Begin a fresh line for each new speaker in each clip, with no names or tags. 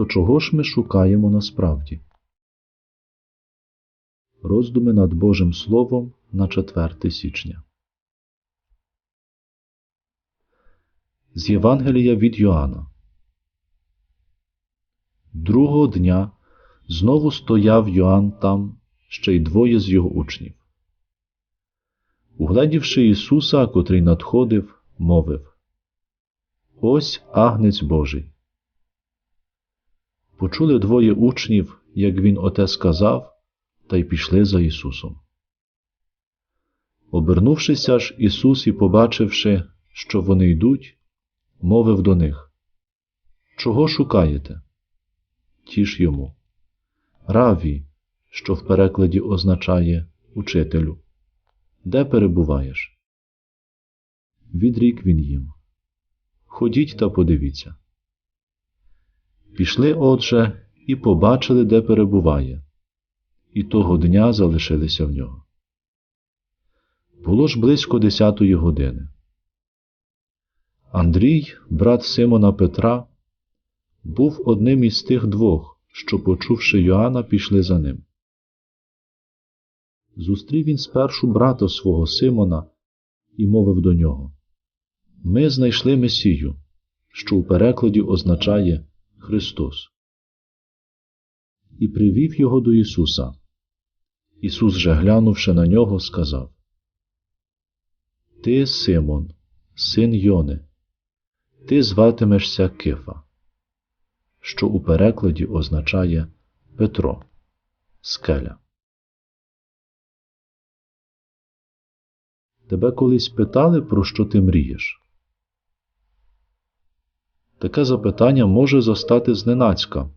То чого ж ми шукаємо насправді? Роздуми над Божим Словом на 4 січня. З Євангелія від Йоанна. Другого дня знову стояв Йоанн там, ще й двоє з його учнів. Угледівши Ісуса, котрий надходив, мовив Ось агнець Божий. Почули двоє учнів, як він оте сказав, та й пішли за Ісусом. Обернувшися ж Ісус і побачивши, що вони йдуть, мовив до них Чого шукаєте? Ті ж йому. Раві, що в перекладі означає учителю. Де перебуваєш? Відрік він їм. Ходіть та подивіться. Пішли, отже, і побачили, де перебуває, і того дня залишилися в нього. Було ж близько десятої години. Андрій, брат Симона Петра, був одним із тих двох, що, почувши Йоанна, пішли за ним. Зустрів він спершу брата свого Симона і мовив до нього Ми знайшли Месію, що у перекладі означає Христос. І привів його до Ісуса. Ісус же, глянувши на нього, сказав Ти, Симон, син Йони, ти зватимешся Кифа, що у перекладі означає Петро, скеля. Тебе колись питали, про що ти мрієш? Таке запитання може застати зненацька,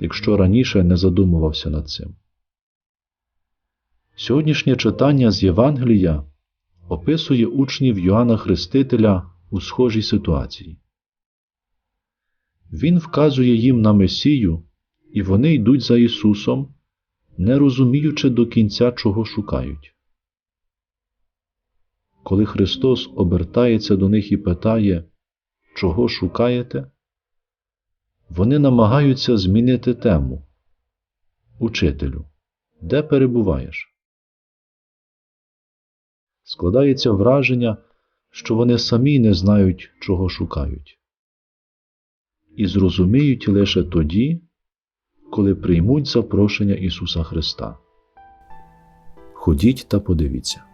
якщо раніше не задумувався над цим. Сьогоднішнє читання з Євангелія описує учнів Йоанна Хрестителя у схожій ситуації. Він вказує їм на Месію, і вони йдуть за Ісусом, не розуміючи до кінця, чого шукають. Коли Христос обертається до них і питає, чого шукаєте, вони намагаються змінити тему. Учителю, де перебуваєш? Складається враження, що вони самі не знають, чого шукають, і зрозуміють лише тоді, коли приймуть запрошення Ісуса Христа. Ходіть та подивіться.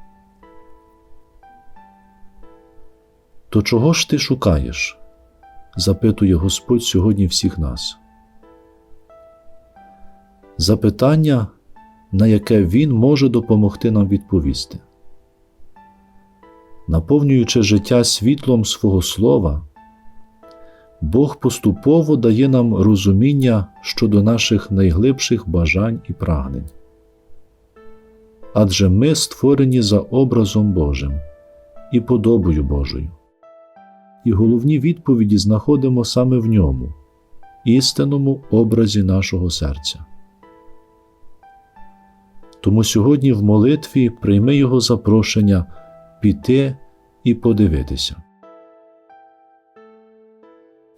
То чого ж ти шукаєш? запитує Господь сьогодні всіх нас. Запитання, на яке Він може допомогти нам відповісти. Наповнюючи життя світлом свого Слова, Бог поступово дає нам розуміння щодо наших найглибших бажань і прагнень. Адже ми створені за образом Божим і подобою Божою і головні відповіді знаходимо саме в ньому, істинному образі нашого серця. Тому сьогодні в молитві прийми Його запрошення піти і подивитися.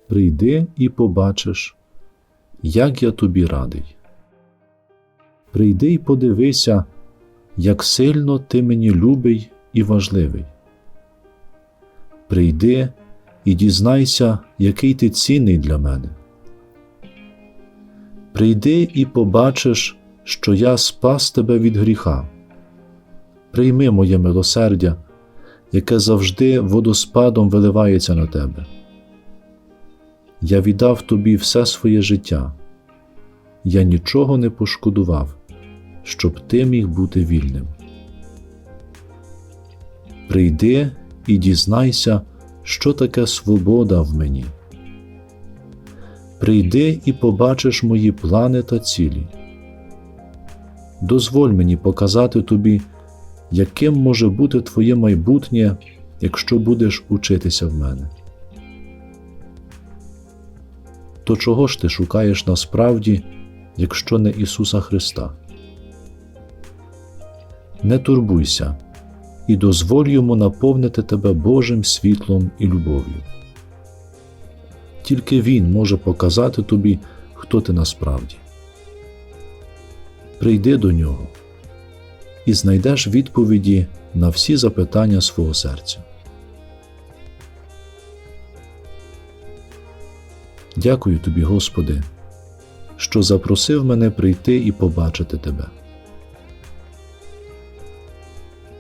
Прийди і побачиш, як я тобі радий. Прийди і подивися, як сильно ти мені любий і важливий. Прийди і дізнайся, який ти цінний для мене. Прийди і побачиш, що я спас тебе від гріха. Прийми моє милосердя, яке завжди водоспадом виливається на тебе. Я віддав тобі все своє життя, я нічого не пошкодував, щоб ти міг бути вільним. Прийди і дізнайся, що таке свобода в мені. Прийди і побачиш мої плани та цілі. Дозволь мені показати тобі, яким може бути твоє майбутнє, якщо будеш учитися в мене. То чого ж ти шукаєш насправді, якщо не Ісуса Христа? Не турбуйся і дозволь йому наповнити тебе Божим світлом і любов'ю. Тільки Він може показати тобі, хто ти насправді. Прийди до нього і знайдеш відповіді на всі запитання свого серця. Дякую тобі, Господи, що запросив мене прийти і побачити Тебе.